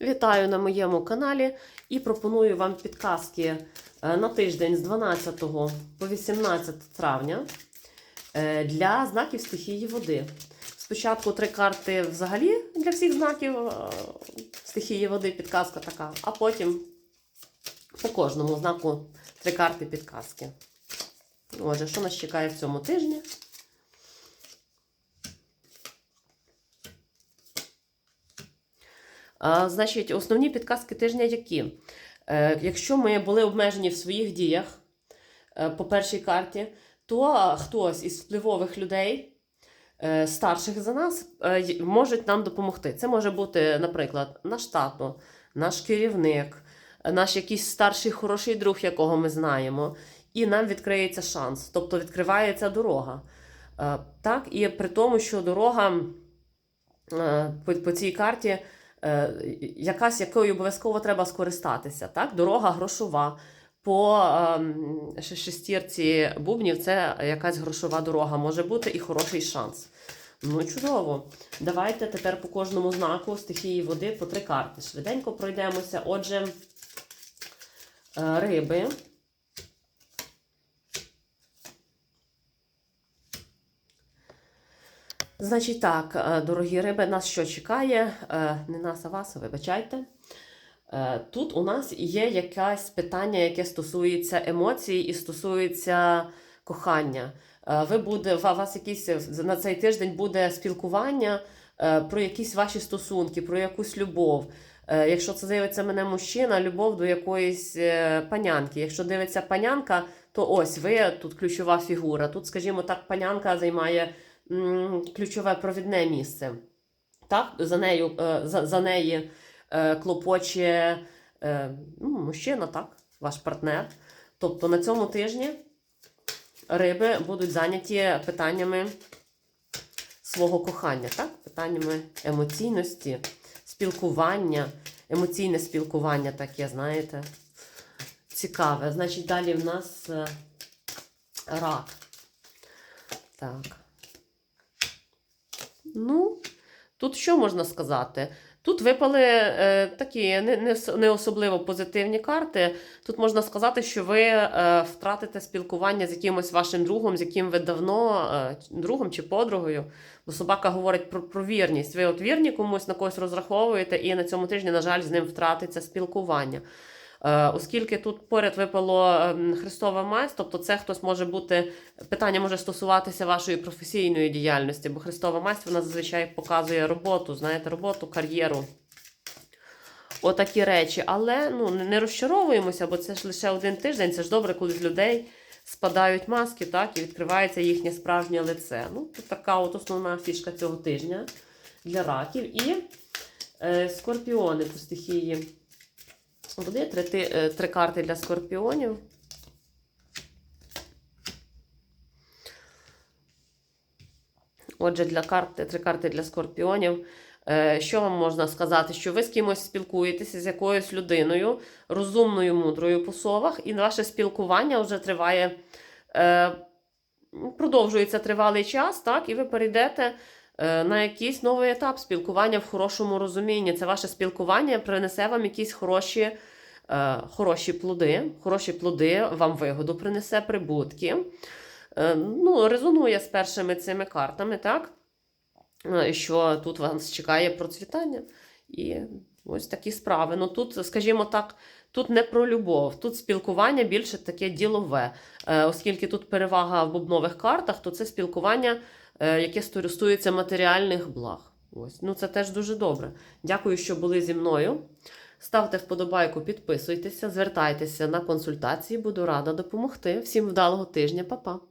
Вітаю на моєму каналі і пропоную вам підказки е, на тиждень з 12 по 18 травня е, для знаків стихії води. Спочатку три карти взагалі для всіх знаків е, стихії води, підказка така, а потім по кожному знаку три карти підказки. Отже, що нас чекає в цьому тижні? Значить, основні підказки тижня які? Е, якщо ми були обмежені в своїх діях е, по першій карті, то хтось із впливових людей, е, старших за нас, можуть нам допомогти. Це може бути, наприклад, наш тато, наш керівник, наш якийсь старший хороший друг, якого ми знаємо, і нам відкриється шанс, тобто відкривається дорога. Так, і при тому, що дорога по, цій карті якась, якою обов'язково треба скористатися. Так? Дорога грошова. По ем, шестірці бубнів це якась грошова дорога може бути і хороший шанс. Ну, чудово. Давайте тепер по кожному знаку стихії води по три карти. Швиденько пройдемося. Отже, е, риби. Значить так, е, дорогі риби, нас що чекає? Е, Не нас, а вас, вибачайте. Е, Тут у нас є якесь питання, яке стосується емоцій і стосується кохання. Ви буде, у вас якийсь на цей тиждень буде спілкування про якісь ваші стосунки, про якусь любов. Якщо це дивиться мене мужчина, любов до якоїсь панянки. Якщо дивиться панянка, то ось ви тут ключова фігура. Тут, скажімо так, панянка займає ключове провідне місце. Так, за нею, е, за, за неї е, клопоче е, ну, мужчина, так, ваш партнер. Тобто на цьому тижні риби будуть зайняті питаннями свого кохання, так? питаннями емоційності, спілкування, емоційне спілкування таке, знаєте. Цікаве. Значить, далі в нас рак. Так. Ну, тут що можна сказати? Тут випали е, такі не, не, не особливо позитивні карти. Тут можна сказати, що ви е, втратите спілкування з якимось вашим другом, з яким ви давно е, другом чи подругою. Бо собака говорить про, про вірність. Ви от вірні комусь на когось розраховуєте, і на цьому тижні, на жаль, з ним втратиться спілкування. Е, Оскільки тут поряд випало ем, Христова мазь, тобто це хтось може бути, питання може стосуватися вашої професійної діяльності, бо Христова мазь вона зазвичай показує роботу, знаєте, роботу, кар'єру. Отакі речі. Але ну, не- розчаровуємося, бо це ж лише один тиждень. Це ж добре, коли з людей спадають маски, так, і відкривається їхнє справжнє лице. Ну, тут така от основна фішка цього тижня для раків. І е, скорпіони по стихії. Буде три, е, три карти для скорпіонів. Отже, для карти, три карти для скорпіонів. Е, Що вам можна сказати? Що ви з кимось спілкуєтеся з якоюсь людиною, розумною, мудрою по совах, і ваше спілкування вже триває, е, продовжується тривалий час, так, і ви перейдете на якийсь новий етап спілкування в хорошому розумінні. Це ваше спілкування принесе вам якісь хороші, е, хороші плоди, хороші плоди вам вигоду принесе прибутки. Е, Ну, резонує з першими цими картами, так? Е, Що тут вас чекає процвітання. І ось такі справи. Ну тут, скажімо так, тут не про любов, тут спілкування більше таке ділове. Е, Оскільки тут перевага в бубнових картах, то це спілкування, е, яке стосується матеріальних благ. Ось. Ну, це теж дуже добре. Дякую, що були зі мною. Ставте вподобайку, підписуйтеся, звертайтеся на консультації, буду рада допомогти. Всім вдалого тижня, Па-па!